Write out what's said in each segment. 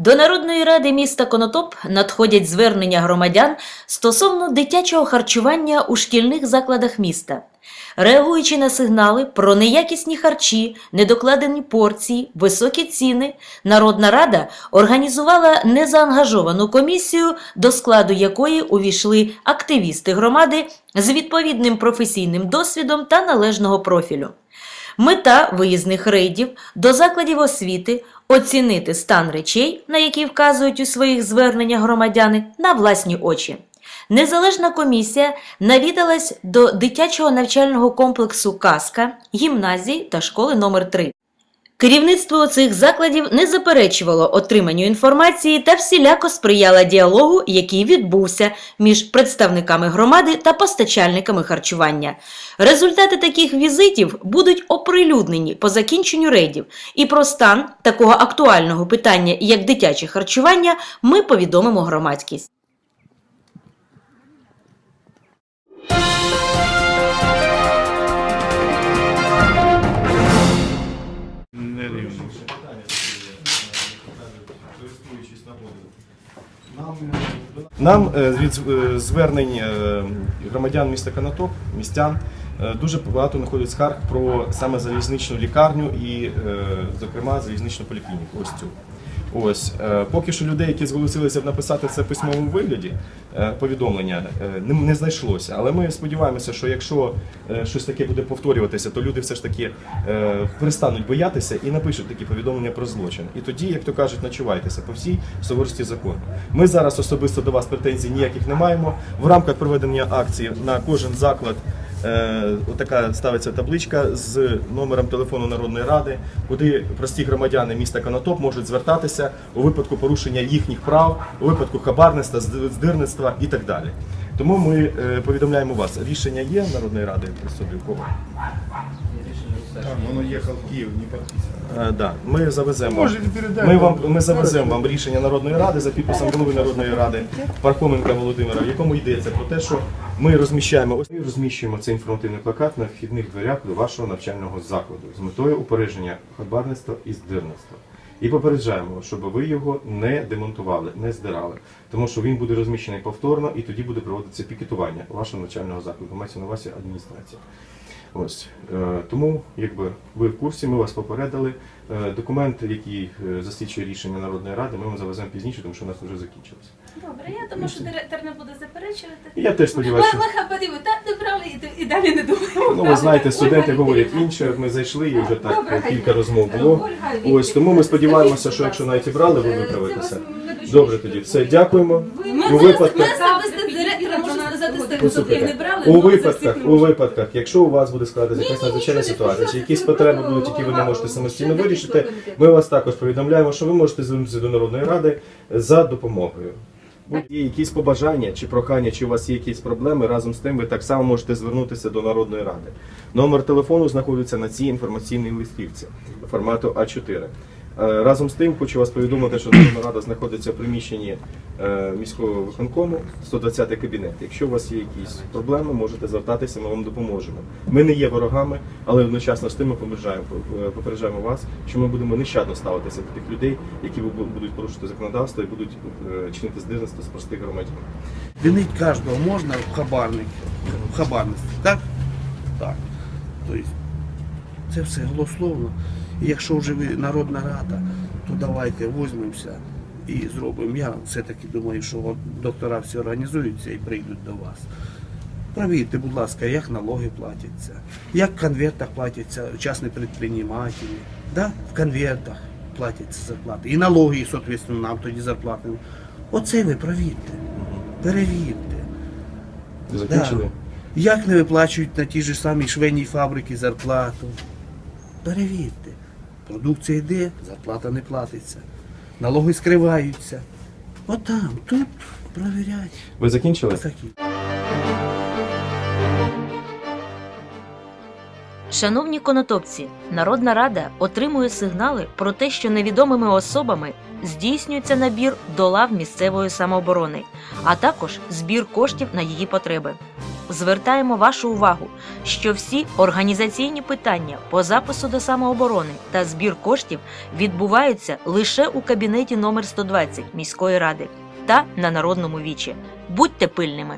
До Народної ради міста Конотоп надходять звернення громадян стосовно дитячого харчування у шкільних закладах міста. Реагуючи на сигнали про неякісні харчі, недокладені порції, високі ціни, Народна рада організувала незаангажовану комісію, до складу якої увійшли активісти громади з відповідним професійним досвідом та належного профілю. Мета виїзних рейдів до закладів освіти оцінити стан речей, на які вказують у своїх зверненнях громадяни, на власні очі. Незалежна комісія навідалась до дитячого навчального комплексу Казка, гімназії та школи номер 3 Керівництво цих закладів не заперечувало отриманню інформації та всіляко сприяло діалогу, який відбувся між представниками громади та постачальниками харчування. Результати таких візитів будуть оприлюднені по закінченню рейдів, і про стан такого актуального питання, як дитяче харчування, ми повідомимо громадськість. Нам е, від е, звернень е, громадян міста Канатоп, містян, дуже багато знаходять скарг про саме залізничну лікарню і, зокрема, залізничну поліклініку. Ось цю. Ось е, поки що людей, які зголосилися написати це в письмовому вигляді, е, повідомлення е, не, знайшлося. Але ми сподіваємося, що якщо щось таке буде повторюватися, то люди все ж таки перестануть боятися і напишуть такі повідомлення про злочин. І тоді, як то кажуть, ночувайтеся по всій суворості закону. Ми зараз особисто до вас претензій ніяких не маємо. В рамках проведення акції на кожен заклад. Е, Отака ставиться табличка з номером телефону Народної ради, куди прості громадяни міста Конотоп можуть звертатися у випадку порушення їхніх прав, у випадку хабарництва, здирництва і так далі. Тому ми е, повідомляємо вас. Рішення є Народної ради при собі кого? Там воно їхав в Київ, не підписано. Е, да, ми завеземо. Можете передати. Ми вам ми завеземо вам рішення Народної ради за підписом голови Народної ради Пархоменка Володимира, в якому йдеться про те, що ми розміщаємо ось ми розміщуємо цей інформативний плакат на вхідних дверях до вашого навчального закладу з метою упередження хабарництва і здирництва. І попереджаємо, щоб ви його не демонтували, не здирали, тому що він буде розміщений повторно і тоді буде проводитися пікетування вашого навчального закладу. Мається на увазі адміністрація. Ось е, тому, якби ви в курсі, ми вас попередили. Е, Документ, який е, засвідчує рішення Народної ради, ми вам завеземо пізніше, тому що у нас вже закінчилося. Добре, я думаю, що директор не буде заперечувати. Я теж сподіваюся. Ми так не брали і, і далі не думаємо. Ну, ви знаєте, студенти говорять інше. Ми зайшли і вже так е, кілька розмов було. Ось тому ми сподіваємося, що якщо навіть і брали, ви виправитеся. Добре, тоді все, дякуємо. Ми, У ми, випадках- ми не у ну, випадках, у випадках, якщо у вас буде складатися якась надзвичайна ситуація, чи якісь потреби будуть, які ви не можете самостійно вирішити, ми вас також повідомляємо, що ви можете звернутися до Народної ради за допомогою. Є якісь побажання чи прохання, чи у вас є якісь проблеми, разом з тим ви так само можете звернутися до Народної ради. Номер телефону знаходиться на цій інформаційній листівці формату А4. Е, Разом з тим хочу вас повідомити, що Народна рада знаходиться в приміщенні е, міського виконкому 120-й кабінет. Якщо у вас є якісь проблеми, можете звертатися, ми вам допоможемо. Ми не є ворогами, але одночасно з тим ми попереджаємо, е, попереджаємо вас, що ми будемо нещадно ставитися до тих людей, які будуть порушувати законодавство і будуть чинити здирництво з простих громадян. Винить кожного можна в хабарник, в хабарництві, так? Так. Тобто, це все голословно. Якщо вже ви Народна Рада, то давайте візьмемося і зробимо. Я все-таки думаю, що доктора всі організуються і прийдуть до вас. Провірте, будь ласка, як налоги платяться, як в конвертах платяться частні підприємці, да? в конвертах платяться зарплати. І налоги, і, соответственно, нам тоді зарплати. Оце ви провірте, перевірте. Закінчили? Як не виплачують на ті ж самі швейній фабрики зарплату? Перевірте. Продукція йде, зарплата не платиться. Налоги скриваються. Отам, тут провірять. Ви закінчили? Такі. Шановні конотопці, Народна Рада отримує сигнали про те, що невідомими особами здійснюється набір до лав місцевої самооборони, а також збір коштів на її потреби. Звертаємо вашу увагу, що всі організаційні питання по запису до самооборони та збір коштів відбуваються лише у кабінеті номер 120 міської ради та на народному вічі. Будьте пильними.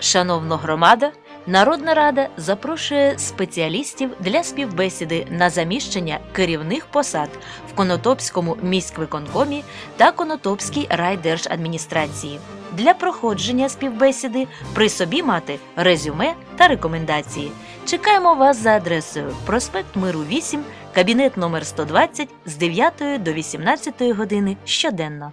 Шановна громада, Народна рада запрошує спеціалістів для співбесіди на заміщення керівних посад в Конотопському міськвиконкомі та Конотопській райдержадміністрації. Для проходження співбесіди при собі мати резюме та рекомендації. Чекаємо вас за адресою проспект Миру 8, кабінет номер 120 з 9 до 18 години щоденно.